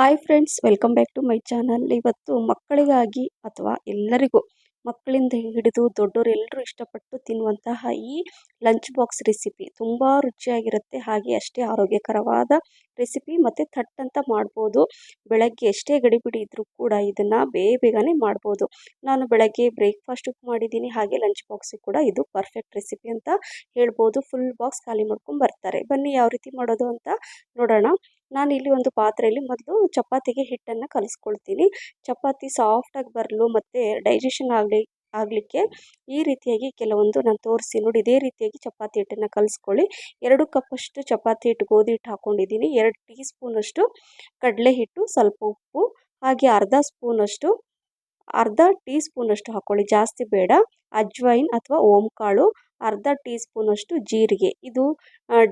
Hi friends welcome back to my channel ಇವತ್ತು ಮಕ್ಕಳಿಗಾಗಿ ಅಥವಾ ಎಲ್ಲರಿಗೂ ಮಕ್ಕಳಿಂದ ಹಿಡಿದು ಎಲ್ಲರೂ ಇಷ್ಟಪಟ್ಟು ತಿನ್ನುವಂತಹ ಈ ಲಂಚ್ ಬಾಕ್ಸ್ ರೆಸಿಪಿ ತುಂಬ ರುಚಿಯಾಗಿರುತ್ತೆ. ಹಾಗೆ ಅಷ್ಟೇ ಆರೋಗ್ಯಕರವಾದ ರೆಸಿಪಿ ಮತ್ತು ಥಟ್ ಅಂತ ಮಾಡ್ಬೋದು. ಬೆಳಗ್ಗೆ ಎಷ್ಟೇ ಗಡಿಬಿಡಿ ಇದ್ದರೂ ಕೂಡ ಇದನ್ನು ಬೇಗ ಬೇಗನೆ ಮಾಡ್ಬೋದು. ನಾನು ಬೆಳಗ್ಗೆ ಬ್ರೇಕ್ಫಾಸ್ಟಿಗೆ ಮಾಡಿದ್ದೀನಿ. ಹಾಗೆ ಲಂಚ್ ಬಾಕ್ಸಿಗೆ ಕೂಡ ಇದು ಪರ್ಫೆಕ್ಟ್ ರೆಸಿಪಿ ಅಂತ ಹೇಳ್ಬೋದು. ಫುಲ್ ಬಾಕ್ಸ್ ಖಾಲಿ ಮಾಡ್ಕೊಂಡು ಬರ್ತಾರೆ. ಬನ್ನಿ, ಯಾವ ರೀತಿ ಮಾಡೋದು ಅಂತ ನೋಡೋಣ. ನಾನು ಇಲ್ಲಿ ಒಂದು ಪಾತ್ರೆಯಲ್ಲಿ ಮೊದಲು ಚಪಾತಿಗೆ ಹಿಟ್ಟನ್ನು ಕಲಿಸ್ಕೊಳ್ತೀನಿ. ಚಪಾತಿ ಸಾಫ್ಟಾಗಿ ಬರಲು ಮತ್ತು ಡೈಜೆಷನ್ ಆಗಲಿ, ಆಗಲಿಕ್ಕೆ ಈ ರೀತಿಯಾಗಿ ಕೆಲವೊಂದು ನಾನು ತೋರಿಸಿ ನೋಡಿ, ಇದೇ ರೀತಿಯಾಗಿ ಚಪಾತಿ ಹಿಟ್ಟನ್ನು ಕಲಿಸ್ಕೊಳ್ಳಿ. ಎರಡು ಕಪ್ಪಷ್ಟು ಚಪಾತಿ ಹಿಟ್ಟು, ಗೋಧಿ ಹಿಟ್ಟು ಹಾಕ್ಕೊಂಡಿದ್ದೀನಿ ಎರಡು ಟೀ ಸ್ಪೂನಷ್ಟು ಕಡಲೆ ಹಿಟ್ಟು, ಸ್ವಲ್ಪ ಉಪ್ಪು, ಹಾಗೆ ಅರ್ಧ ಸ್ಪೂನಷ್ಟು, ಅರ್ಧ ಟೀ ಸ್ಪೂನಷ್ಟು ಹಾಕ್ಕೊಳ್ಳಿ ಜಾಸ್ತಿ ಬೇಡ. ಅಜ್ವೈನ್ ಅಥವಾ ಓಂಕಾಳು ಅರ್ಧ ಟೀ ಸ್ಪೂನಷ್ಟು ಜೀರಿಗೆ. ಇದು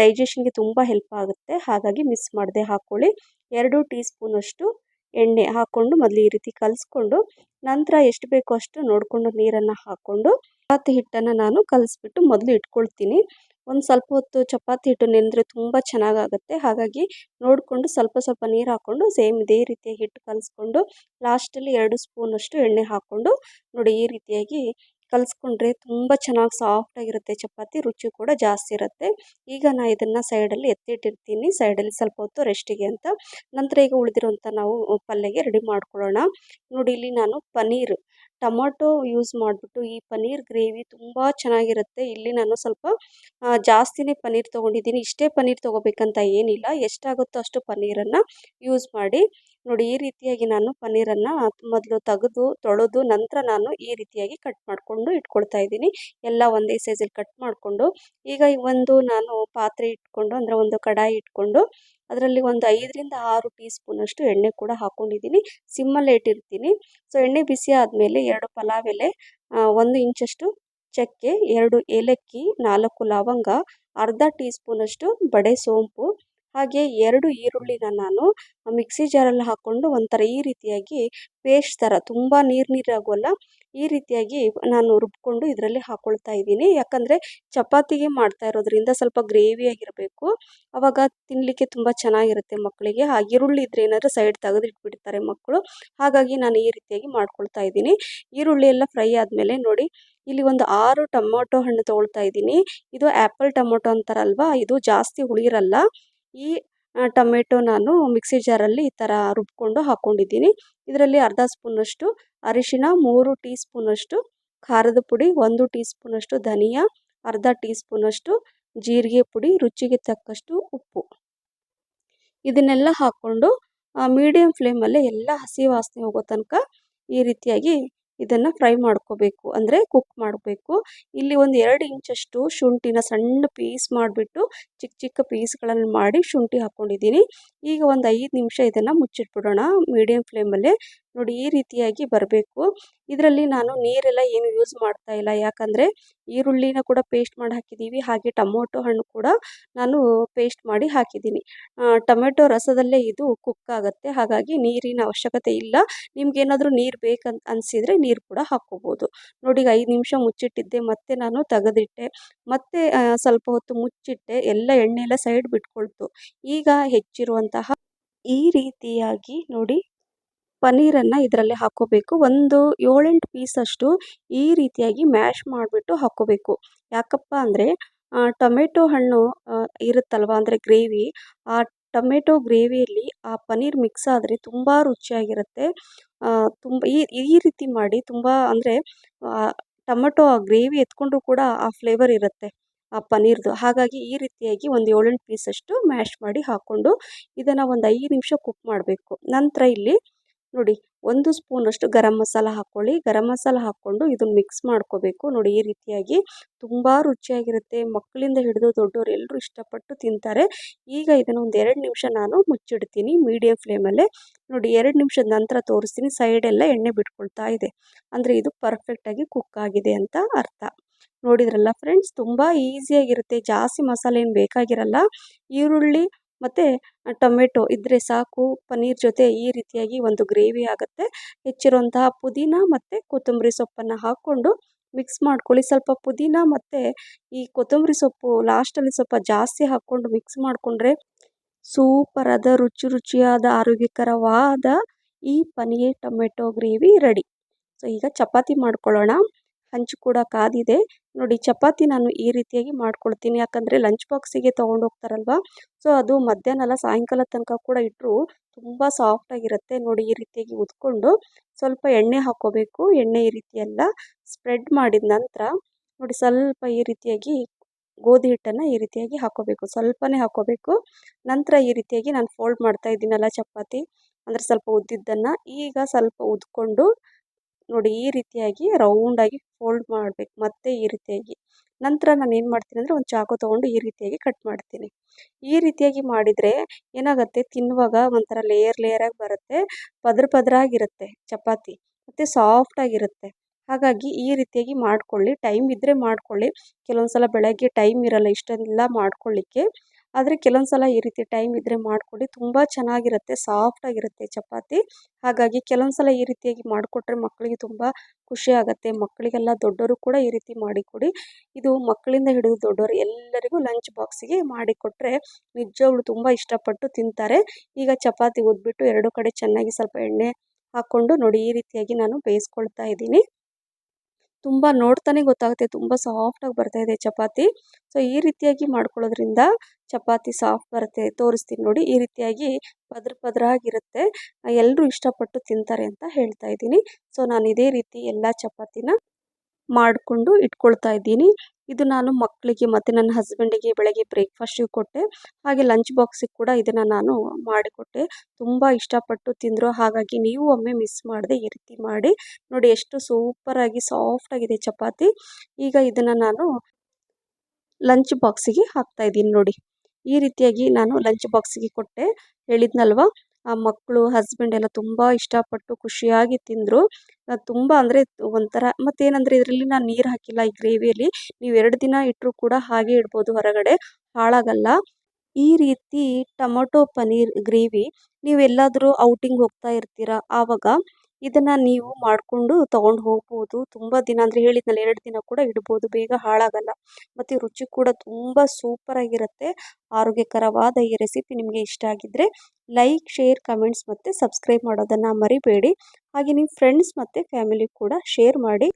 ಡೈಜೆಷನ್ಗೆ ತುಂಬ ಹೆಲ್ಪ್ ಆಗುತ್ತೆ. ಹಾಗಾಗಿ ಮಿಸ್ ಮಾಡದೆ ಹಾಕ್ಕೊಳ್ಳಿ ಎರಡು ಟೀ ಸ್ಪೂನಷ್ಟು ಎಣ್ಣೆ ಹಾಕ್ಕೊಂಡು ಮೊದಲು ಈ ರೀತಿ ಕಲಿಸ್ಕೊಂಡು, ನಂತರ ಎಷ್ಟು ಬೇಕೋ ಅಷ್ಟು ನೋಡಿಕೊಂಡು ನೀರನ್ನು ಹಾಕ್ಕೊಂಡು ಚಪಾತಿ ಹಿಟ್ಟನ್ನು ನಾನು ಕಲಿಸ್ಬಿಟ್ಟು ಮೊದಲು ಇಟ್ಕೊಳ್ತೀನಿ. ಒಂದು ಸ್ವಲ್ಪ ಹೊತ್ತು ಚಪಾತಿ ಹಿಟ್ಟು ನೆಂದರೆ ತುಂಬ ಚೆನ್ನಾಗಾಗುತ್ತೆ. ಹಾಗಾಗಿ ನೋಡಿಕೊಂಡು ಸ್ವಲ್ಪ ಸ್ವಲ್ಪ ನೀರು ಹಾಕ್ಕೊಂಡು ಸೇಮ್ ಇದೇ ರೀತಿಯಾಗಿ ಹಿಟ್ಟು ಕಲಿಸ್ಕೊಂಡು ಲಾಸ್ಟಲ್ಲಿ ಎರಡು ಸ್ಪೂನಷ್ಟು ಎಣ್ಣೆ ಹಾಕ್ಕೊಂಡು ನೋಡಿ ಈ ರೀತಿಯಾಗಿ ಕಲಿಸ್ಕೊಂಡ್ರೆ ತುಂಬ ಚೆನ್ನಾಗಿ ಸಾಫ್ಟಾಗಿರುತ್ತೆ ಚಪಾತಿ ರುಚಿ ಕೂಡ ಜಾಸ್ತಿ ಇರುತ್ತೆ. ಈಗ ನಾನು ಇದನ್ನು ಸೈಡಲ್ಲಿ ಎತ್ತಿಟ್ಟಿರ್ತೀನಿ. ಸೈಡಲ್ಲಿ ಸ್ವಲ್ಪ ಹೊತ್ತು ರೆಸ್ಟಿಗೆ ಅಂತ. ನಂತರ ಈಗ ಉಳಿದಿರೋಂಥ ನಾವು ಪಲ್ಯಗೆ ರೆಡಿ ಮಾಡ್ಕೊಳ್ಳೋಣ. ನೋಡಿ ಇಲ್ಲಿ ನಾನು ಪನ್ನೀರ್ ಟೊಮೊಟೊ ಯೂಸ್ ಮಾಡಿಬಿಟ್ಟು ಈ ಪನ್ನೀರ್ ಗ್ರೇವಿ ತುಂಬ ಚೆನ್ನಾಗಿರುತ್ತೆ. ಇಲ್ಲಿ ನಾನು ಸ್ವಲ್ಪ ಜಾಸ್ತಿನೇ ಪನ್ನೀರ್ ತೊಗೊಂಡಿದ್ದೀನಿ. ಇಷ್ಟೇ ಪನ್ನೀರ್ ತೊಗೋಬೇಕಂತ ಏನಿಲ್ಲ. ಎಷ್ಟಾಗುತ್ತೋ ಅಷ್ಟು ಪನ್ನೀರನ್ನು ಯೂಸ್ ಮಾಡಿ, ನೋಡಿ ಈ ರೀತಿಯಾಗಿ ನಾನು ಪನ್ನೀರನ್ನು ಮೊದಲು ತೆಗೆದು, ತೊಳೆದು ನಂತರ ನಾನು ಈ ರೀತಿಯಾಗಿ ಕಟ್ ಮಾಡಿಕೊಂಡು ಇಟ್ಕೊಳ್ತಾ ಇದ್ದೀನಿ. ಎಲ್ಲ ಒಂದೇ ಸೈಜಲ್ಲಿ ಕಟ್ ಮಾಡಿಕೊಂಡು, ಈಗ ಒಂದು ನಾನು ಪಾತ್ರೆ ಇಟ್ಕೊಂಡು, ಅಂದರೆ ಒಂದು ಕಡಾಯಿ ಇಟ್ಕೊಂಡು ಅದರಲ್ಲಿ ಒಂದು ಐದರಿಂದ ಆರು ಟೀ ಸ್ಪೂನಷ್ಟು ಎಣ್ಣೆ ಕೂಡ ಹಾಕ್ಕೊಂಡಿದ್ದೀನಿ ಸಿಮ್ಮಲ್ಲೇ ಇಟ್ಟಿರ್ತೀನಿ ಸೊ, ಎಣ್ಣೆ ಬಿಸಿ ಆದಮೇಲೆ ಎರಡು ಪಲಾವ್ ಎಲೆ ಒಂದು ಇಂಚಷ್ಟು ಚಕ್ಕೆ, ಎರಡು ಏಲಕ್ಕಿ, ನಾಲ್ಕು ಲವಂಗ, ಅರ್ಧ ಟೀ ಸ್ಪೂನಷ್ಟು ಬಡೆ ಸೋಂಪು ಹಾಗೆ ಎರಡು ಈರುಳ್ಳಿನ ನಾನು ಮಿಕ್ಸಿ ಜಾರಲ್ಲಿ ಹಾಕ್ಕೊಂಡು ಒಂಥರ ಈ ರೀತಿಯಾಗಿ ಪೇಸ್ಟ್ ಥರ ತುಂಬ ನೀರು ನೀರು ಆಗೋಲ್ಲ ಈ ರೀತಿಯಾಗಿ ನಾನು ರುಬ್ಕೊಂಡು ಇದರಲ್ಲಿ ಹಾಕ್ಕೊಳ್ತಾ ಇದ್ದೀನಿ. ಯಾಕಂದರೆ ಚಪಾತಿಗೆ ಮಾಡ್ತಾ ಇರೋದ್ರಿಂದ ಸ್ವಲ್ಪ ಗ್ರೇವಿಯಾಗಿರಬೇಕು ಆವಾಗ ತಿನ್ನಲಿಕ್ಕೆ ತುಂಬ ಚೆನ್ನಾಗಿರುತ್ತೆ ಮಕ್ಕಳಿಗೆ ಆ ಈರುಳ್ಳಿ ಇದ್ರೆ ಏನಾದರೂ ಸೈಡ್ ತೆಗೆದಿಟ್ಬಿಡ್ತಾರೆ ಮಕ್ಕಳು ಹಾಗಾಗಿ ನಾನು ಈ ರೀತಿಯಾಗಿ ಮಾಡ್ಕೊಳ್ತಾ ಇದ್ದೀನಿ. ಈರುಳ್ಳಿ ಎಲ್ಲ ಫ್ರೈ ಆದಮೇಲೆ ನೋಡಿ, ಇಲ್ಲಿ ಒಂದು ಆರು ಟೊಮೊಟೊ ಹಣ್ಣು ತೊಗೊಳ್ತಾ ಇದ್ದೀನಿ. ಇದು ಆ್ಯಪಲ್ ಟೊಮೊಟೊ ಅಂತಾರಲ್ವ? ಇದು ಜಾಸ್ತಿ ಹುಳಿರಲ್ಲ. ಈ ಟೊಮೆಟೊ ನಾನು ಮಿಕ್ಸಿ ಜಾರಲ್ಲಿ ಈ ಥರ ರುಬ್ಕೊಂಡು ಹಾಕ್ಕೊಂಡಿದ್ದೀನಿ. ಇದರಲ್ಲಿ ಅರ್ಧ ಸ್ಪೂನಷ್ಟು ಅರಿಶಿನ ಮೂರು ಟೀ ಸ್ಪೂನಷ್ಟು ಖಾರದ ಪುಡಿ, ಒಂದು ಟೀ ಸ್ಪೂನಷ್ಟು ಧನಿಯಾ, ಅರ್ಧ ಟೀ ಸ್ಪೂನಷ್ಟು ಜೀರಿಗೆ ಪುಡಿ, ರುಚಿಗೆ ತಕ್ಕಷ್ಟು ಉಪ್ಪು. ಇದನ್ನೆಲ್ಲ ಹಾಕ್ಕೊಂಡು ಮೀಡಿಯಮ್ ಫ್ಲೇಮಲ್ಲೇ ಎಲ್ಲ ಹಸಿ ವಾಸನೆ ಹೋಗೋ ತನಕ ಈ ರೀತಿಯಾಗಿ ಇದನ್ನು ಫ್ರೈ ಮಾಡ್ಕೋಬೇಕು. ಅಂದರೆ ಕುಕ್ ಮಾಡಬೇಕು. ಇಲ್ಲಿ ಒಂದು ಎರಡು ಇಂಚಷ್ಟು ಶುಂಠಿನ ಸಣ್ಣ ಪೀಸ್ ಮಾಡಿಬಿಟ್ಟು ಚಿಕ್ಕ ಚಿಕ್ಕ ಪೀಸ್ಗಳನ್ನು ಮಾಡಿ ಶುಂಠಿ ಹಾಕ್ಕೊಂಡಿದ್ದೀನಿ ಈಗ ಒಂದು ಐದು ನಿಮಿಷ ಇದನ್ನು ಮುಚ್ಚಿಟ್ಬಿಡೋಣ. ಮೀಡಿಯಮ್ ಫ್ಲೇಮಲ್ಲೇ ನೋಡಿ ಈ ರೀತಿಯಾಗಿ ಬರಬೇಕು. ಇದರಲ್ಲಿ ನಾನು ನೀರೆಲ್ಲ ಏನು ಯೂಸ್ ಮಾಡ್ತಾ ಇಲ್ಲ. ಯಾಕಂದರೆ ಈರುಳ್ಳಿನ ಕೂಡ ಪೇಸ್ಟ್ ಮಾಡಿ ಹಾಕಿದ್ದೀವಿ ಹಾಗೆ ಟೊಮೊಟೊ ಹಣ್ಣು ಕೂಡ ನಾನು ಪೇಸ್ಟ್ ಮಾಡಿ ಹಾಕಿದ್ದೀನಿ ಟೊಮೆಟೊ ರಸದಲ್ಲೇ ಇದು ಕುಕ್ ಆಗುತ್ತೆ. ಹಾಗಾಗಿ ನೀರಿನ ಅವಶ್ಯಕತೆ ಇಲ್ಲ. ನಿಮ್ಗೇನಾದರೂ ನೀರು ಬೇಕಂತ ಅನಿಸಿದರೆ ನೀರು ಕೂಡ ಹಾಕ್ಕೋಬೋದು. ನೋಡಿ, ಐದು ನಿಮಿಷ ಮುಚ್ಚಿಟ್ಟಿದ್ದೆ. ಮತ್ತೆ ನಾನು ತೆಗೆದಿಟ್ಟೆ. ಮತ್ತೆ ಸ್ವಲ್ಪ ಹೊತ್ತು ಮುಚ್ಚಿಟ್ಟೆ. ಎಲ್ಲ ಎಣ್ಣೆ ಎಲ್ಲ ಸೈಡ್ ಬಿಟ್ಕೊಳ್ತು. ಈಗ ಹೆಚ್ಚಿರುವಂತಹ ಈ ರೀತಿಯಾಗಿ ನೋಡಿ ಪನ್ನೀರನ್ನು ಇದರಲ್ಲಿ ಹಾಕ್ಕೋಬೇಕು. ಒಂದು ಏಳೆಂಟು ಪೀಸಷ್ಟು ಈ ರೀತಿಯಾಗಿ ಮ್ಯಾಶ್ ಮಾಡಿಬಿಟ್ಟು ಹಾಕ್ಕೋಬೇಕು. ಯಾಕಪ್ಪ ಅಂದರೆ ಟೊಮೆಟೊ ಹಣ್ಣು ಇರುತ್ತಲ್ವ, ಅಂದರೆ ಗ್ರೇವಿ, ಆ ಟೊಮೆಟೊ ಗ್ರೇವಿಯಲ್ಲಿ ಆ ಪನ್ನೀರ್ ಮಿಕ್ಸ್ ಆದರೆ ತುಂಬ ರುಚಿಯಾಗಿರುತ್ತೆ. ತುಂಬ, ಈ ಈ ರೀತಿ ಮಾಡಿ ತುಂಬ ಅಂದರೆ ಟೊಮೆಟೊ ಆ ಗ್ರೇವಿ ಎತ್ಕೊಂಡ್ರೂ ಕೂಡ ಆ ಫ್ಲೇವರ್ ಇರುತ್ತೆ ಆ ಪನ್ನೀರ್ದು. ಹಾಗಾಗಿ ಈ ರೀತಿಯಾಗಿ ಒಂದು ಏಳೆಂಟು ಪೀಸಷ್ಟು ಮ್ಯಾಶ್ ಮಾಡಿ ಹಾಕ್ಕೊಂಡು ಇದನ್ನು ಒಂದು ಐದು ನಿಮಿಷ ಕುಕ್ ಮಾಡಬೇಕು. ನಂತರ ಇಲ್ಲಿ ನೋಡಿ, ಒಂದು ಸ್ಪೂನಷ್ಟು ಗರಂ ಮಸಾಲ ಹಾಕ್ಕೊಳ್ಳಿ. ಗರಂ ಮಸಾಲ ಹಾಕ್ಕೊಂಡು ಇದನ್ನು ಮಿಕ್ಸ್ ಮಾಡ್ಕೋಬೇಕು. ನೋಡಿ, ಈ ರೀತಿಯಾಗಿ ತುಂಬ ರುಚಿಯಾಗಿರುತ್ತೆ. ಮಕ್ಕಳಿಂದ ಹಿಡಿದು ದೊಡ್ಡವರು ಎಲ್ಲರೂ ಇಷ್ಟಪಟ್ಟು ತಿಂತಾರೆ. ಈಗ ಇದನ್ನು ಒಂದು ಎರಡು ನಿಮಿಷ ನಾನು ಮುಚ್ಚಿಡ್ತೀನಿ ಮೀಡಿಯಂ ಫ್ಲೇಮಲ್ಲೇ ನೋಡಿ, ಎರಡು ನಿಮಿಷದ ನಂತರ ತೋರಿಸ್ತೀನಿ. ಸೈಡೆಲ್ಲ ಎಣ್ಣೆ ಬಿಟ್ಕೊಳ್ತಾ ಇದೆ. ಅಂದರೆ ಇದು ಪರ್ಫೆಕ್ಟಾಗಿ ಕುಕ್ ಆಗಿದೆ ಅಂತ ಅರ್ಥ. ನೋಡಿದ್ರಲ್ಲ ಫ್ರೆಂಡ್ಸ್ ತುಂಬ ಈಸಿಯಾಗಿರುತ್ತೆ ಜಾಸ್ತಿ ಮಸಾಲೆ ಏನು ಬೇಕಾಗಿರಲ್ಲ. ಈರುಳ್ಳಿ ಮತ್ತು ಟೊಮೆಟೊ ಇದ್ದರೆ ಸಾಕು. ಪನ್ನೀರ್ ಜೊತೆ ಈ ರೀತಿಯಾಗಿ ಒಂದು ಗ್ರೇವಿ ಆಗುತ್ತೆ. ಹೆಚ್ಚಿರುವಂತಹ ಪುದೀನ ಮತ್ತು ಕೊತ್ತಂಬರಿ ಸೊಪ್ಪನ್ನು ಹಾಕ್ಕೊಂಡು ಮಿಕ್ಸ್ ಮಾಡ್ಕೊಳ್ಳಿ. ಸ್ವಲ್ಪ ಪುದೀನ ಮತ್ತು ಈ ಕೊತ್ತಂಬರಿ ಸೊಪ್ಪು ಲಾಸ್ಟಲ್ಲಿ ಸ್ವಲ್ಪ ಜಾಸ್ತಿ ಹಾಕ್ಕೊಂಡು ಮಿಕ್ಸ್ ಮಾಡಿಕೊಂಡ್ರೆ ಸೂಪರ್ ಆದ, ರುಚಿ ರುಚಿಯಾದ, ಆರೋಗ್ಯಕರವಾದ ಈ paneer tomato gravy ready so ಈಗ ಚಪಾತಿ ಮಾಡ್ಕೊಳ್ಳೋಣ. ಹಂಚು ಕೂಡ ಕಾದಿದೆ. ನೋಡಿ, ಚಪಾತಿ ನಾನು ಈ ರೀತಿಯಾಗಿ ಮಾಡ್ಕೊಳ್ತೀನಿ. ಯಾಕಂದರೆ ಲಂಚ್ ಬಾಕ್ಸಿಗೆ ತೊಗೊಂಡು ಹೋಗ್ತಾರಲ್ವ? ಸೊ ಅದು ಮಧ್ಯಾಹ್ನ ಅಲ್ಲ, ಸಾಯಂಕಾಲ ತನಕ ಕೂಡ ಇಟ್ಟರು ತುಂಬ ಸಾಫ್ಟಾಗಿರುತ್ತೆ ನೋಡಿ, ಈ ರೀತಿಯಾಗಿ ಉದ್ಕೊಂಡು ಸ್ವಲ್ಪ ಎಣ್ಣೆ ಹಾಕೋಬೇಕು. ಎಣ್ಣೆ ಈ ರೀತಿಯೆಲ್ಲ ಸ್ಪ್ರೆಡ್ ಮಾಡಿದ ನಂತರ ನೋಡಿ, ಸ್ವಲ್ಪ ಈ ರೀತಿಯಾಗಿ ಗೋಧಿ ಹಿಟ್ಟನ್ನು ಈ ರೀತಿಯಾಗಿ ಹಾಕೋಬೇಕು. ಸ್ವಲ್ಪನೇ ಹಾಕೋಬೇಕು. ನಂತರ ಈ ರೀತಿಯಾಗಿ ನಾನು ಫೋಲ್ಡ್ ಮಾಡ್ತಾ ಇದ್ದೀನಲ್ಲ ಚಪಾತಿ. ಅಂದರೆ ಸ್ವಲ್ಪ ಉದ್ದಿದ್ದನ್ನು ಈಗ ಸ್ವಲ್ಪ ಉದ್ಕೊಂಡು ನೋಡಿ ಈ ರೀತಿಯಾಗಿ ರೌಂಡಾಗಿ ಫೋಲ್ಡ್ ಮಾಡಬೇಕು, ಮತ್ತೆ ಈ ರೀತಿಯಾಗಿ. ನಂತರ ನಾನು ಏನು ಮಾಡ್ತೀನಿ ಅಂದರೆ ಒಂದು ಚಾಕು ತೊಗೊಂಡು ಈ ರೀತಿಯಾಗಿ ಕಟ್ ಮಾಡ್ತೀನಿ. ಈ ರೀತಿಯಾಗಿ ಮಾಡಿದರೆ ಏನಾಗುತ್ತೆ? ತಿನ್ನುವಾಗ ಒಂಥರ ಲೇಯರ್ ಲೇಯರಾಗಿ ಬರುತ್ತೆ, ಪದ್ರ ಪದರಾಗಿರುತ್ತೆ ಚಪಾತಿ, ಮತ್ತು ಸಾಫ್ಟಾಗಿರುತ್ತೆ ಹಾಗಾಗಿ ಈ ರೀತಿಯಾಗಿ ಮಾಡ್ಕೊಳ್ಳಿ ಟೈಮ್ ಇದ್ದರೆ ಮಾಡ್ಕೊಳ್ಳಿ. ಕೆಲವೊಂದು ಸಲ ಬೆಳಗ್ಗೆ ಟೈಮ್ ಇರಲ್ಲ ಇಷ್ಟೆಲ್ಲ ಮಾಡ್ಕೊಳ್ಳಿಕ್ಕೆ. ಆದರೆ ಕೆಲವೊಂದು ಸಲ ಈ ರೀತಿ ಟೈಮ್ ಇದ್ದರೆ ಮಾಡಿಕೊಡಿ, ತುಂಬ ಚೆನ್ನಾಗಿರುತ್ತೆ ಸಾಫ್ಟಾಗಿರುತ್ತೆ ಚಪಾತಿ. ಹಾಗಾಗಿ ಕೆಲವೊಂದು ಸಲ ಈ ರೀತಿಯಾಗಿ ಮಾಡಿಕೊಟ್ರೆ ಮಕ್ಕಳಿಗೆ ತುಂಬ ಖುಷಿ ಆಗುತ್ತೆ. ಮಕ್ಕಳಿಗೆಲ್ಲ ದೊಡ್ಡವರು ಕೂಡ ಈ ರೀತಿ ಮಾಡಿಕೊಡಿ. ಇದು ಮಕ್ಕಳಿಂದ ಹಿಡಿದು ದೊಡ್ಡವರು ಎಲ್ಲರಿಗೂ ಲಂಚ್ ಬಾಕ್ಸಿಗೆ ಮಾಡಿಕೊಟ್ರೆ ನಿಜವಾಗ್ಲೂ ತುಂಬ ಇಷ್ಟಪಟ್ಟು ತಿಂತಾರೆ. ಈಗ ಚಪಾತಿ ಉದ್ಬಿಟ್ಟು ಎರಡು ಕಡೆ ಚೆನ್ನಾಗಿ ಸ್ವಲ್ಪ ಎಣ್ಣೆ ಹಾಕ್ಕೊಂಡು ನೋಡಿ ಈ ರೀತಿಯಾಗಿ ನಾನು ಬೇಯಿಸ್ಕೊಳ್ತಾ ಇದ್ದೀನಿ. ತುಂಬ ನೋಡ್ತಾನೆ ಗೊತ್ತಾಗುತ್ತೆ. ತುಂಬ ಸಾಫ್ಟಾಗಿ ಬರ್ತಾ ಇದೆ ಚಪಾತಿ. ಸೊ ಈ ರೀತಿಯಾಗಿ ಮಾಡ್ಕೊಳ್ಳೋದ್ರಿಂದ ಚಪಾತಿ ಸಾಫ್ಟ್ ಬರುತ್ತೆ. ತೋರಿಸ್ತೀನಿ ನೋಡಿ. ಈ ರೀತಿಯಾಗಿ ಪದ್ರ ಪದ್ರ ಆಗಿರುತ್ತೆ. ಎಲ್ಲರೂ ಇಷ್ಟಪಟ್ಟು ತಿಂತಾರೆ ಅಂತ ಹೇಳ್ತಾ ಇದ್ದೀನಿ. ಸೊ ನಾನು ಇದೇ ರೀತಿ ಎಲ್ಲ ಚಪಾತಿನ ಮಾಡಿಕೊಂಡು ಇಟ್ಕೊಳ್ತಾ ಇದ್ದೀನಿ. ಇದು ನಾನು ಮಕ್ಕಳಿಗೆ ಮತ್ತು ನನ್ನ ಹಸ್ಬೆಂಡಿಗೆ ಬೆಳಗ್ಗೆ ಬ್ರೇಕ್ಫಾಸ್ಟಿಗೆ ಕೊಟ್ಟೆ. ಹಾಗೆ ಲಂಚ್ ಬಾಕ್ಸಿಗೆ ಕೂಡ ಇದನ್ನು ನಾನು ಮಾಡಿಕೊಟ್ಟೆ. ತುಂಬ ಇಷ್ಟಪಟ್ಟು ತಿಂದರು. ಹಾಗಾಗಿ ನೀವು ಒಮ್ಮೆ ಮಿಸ್ ಮಾಡದೆ ಈ ರೀತಿ ಮಾಡಿ. ನೋಡಿ ಎಷ್ಟು ಸೂಪರಾಗಿ ಸಾಫ್ಟಾಗಿದೆ ಚಪಾತಿ. ಈಗ ಇದನ್ನು ನಾನು ಲಂಚ್ ಬಾಕ್ಸಿಗೆ ಹಾಕ್ತಾಯಿದ್ದೀನಿ ನೋಡಿ. ಈ ರೀತಿಯಾಗಿ ನಾನು ಲಂಚ್ ಬಾಕ್ಸಿಗೆ ಕೊಟ್ಟೆ. ಹೇಳಿದ್ನಲ್ವ? ಮಕ್ಕಳು ಹಸ್ಬೆಂಡ್ ಎಲ್ಲ ತುಂಬ ಇಷ್ಟಪಟ್ಟು ಖುಷಿಯಾಗಿ ತಿಂದರು. ತುಂಬ ಅಂದರೆ ಒಂಥರ ಮತ್ತೇನಂದರೆ ಇದರಲ್ಲಿ ನಾನು ನೀರು ಹಾಕಿಲ್ಲ ಈ ಗ್ರೇವಿಯಲ್ಲಿ. ನೀವು ಎರಡು ದಿನ ಇಟ್ಟರೂ ಕೂಡ ಹಾಗೆ ಇಡ್ಬೋದು ಹೊರಗಡೆ. ಹಾಳಾಗಲ್ಲ. ಈ ರೀತಿ ಟೊಮೊಟೊ ಪನ್ನೀರ್ ಗ್ರೇವಿ ನೀವೆಲ್ಲಾದರೂ ಔಟಿಂಗ್ ಹೋಗ್ತಾ ಇರ್ತೀರ ಆವಾಗ? ಇದನ್ನು ನೀವು ಮಾಡಿಕೊಂಡು ತೊಗೊಂಡು ಹೋಗ್ಬೋದು. ತುಂಬ ದಿನ ಅಂದರೆ ಹೇಳಿದ್ನಲ್ಲ, ಎರಡು ದಿನ ಕೂಡ ಇಡ್ಬೋದು. ಬೇಗ ಹಾಳಾಗಲ್ಲ. ಮತ್ತು ರುಚಿ ಕೂಡ ತುಂಬ ಸೂಪರಾಗಿರುತ್ತೆ ಆರೋಗ್ಯಕರವಾದ ಈ ರೆಸಿಪಿ ನಿಮಗೆ ಇಷ್ಟ ಆಗಿದ್ದರೆ ಲೈಕ್ ಶೇರ್ ಕಮೆಂಟ್ಸ್ ಮತ್ತು ಸಬ್ಸ್ಕ್ರೈಬ್ ಮಾಡೋದನ್ನು ಮರಿಬೇಡಿ. ಹಾಗೆ ನಿಮ್ಮ ಫ್ರೆಂಡ್ಸ್ ಮತ್ತು ಫ್ಯಾಮಿಲಿ ಕೂಡ ಶೇರ್ ಮಾಡಿ.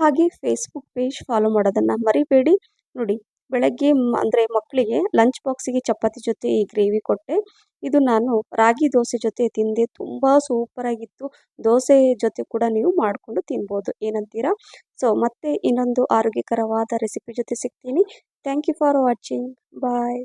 ಹಾಗೆ ಫೇಸ್ಬುಕ್ ಪೇಜ್ ಫಾಲೋ ಮಾಡೋದನ್ನು ಮರಿಬೇಡಿ. ನೋಡಿ ಬೆಳಗ್ಗೆ ಅಂದರೆ ಮಕ್ಕಳಿಗೆ ಲಂಚ್ ಬಾಕ್ಸಿಗೆ ಚಪಾತಿ ಜೊತೆ ಈ ಗ್ರೇವಿ ಕೊಟ್ಟೆ. ಇದು ನಾನು ರಾಗಿ ದೋಸೆ ಜೊತೆ ತಿಂದೆ. ತುಂಬ ಸೂಪರಾಗಿತ್ತು ದೋಸೆ ಜೊತೆ ಕೂಡ ನೀವು ಮಾಡಿಕೊಂಡು ತಿನ್ಬೋದು. ಏನಂತೀರಾ? ಸೊ ಮತ್ತೆ ಇನ್ನೊಂದು ಆರೋಗ್ಯಕರವಾದ ರೆಸಿಪಿ ಜೊತೆ ಸಿಗ್ತೀನಿ. Thank you for watching bye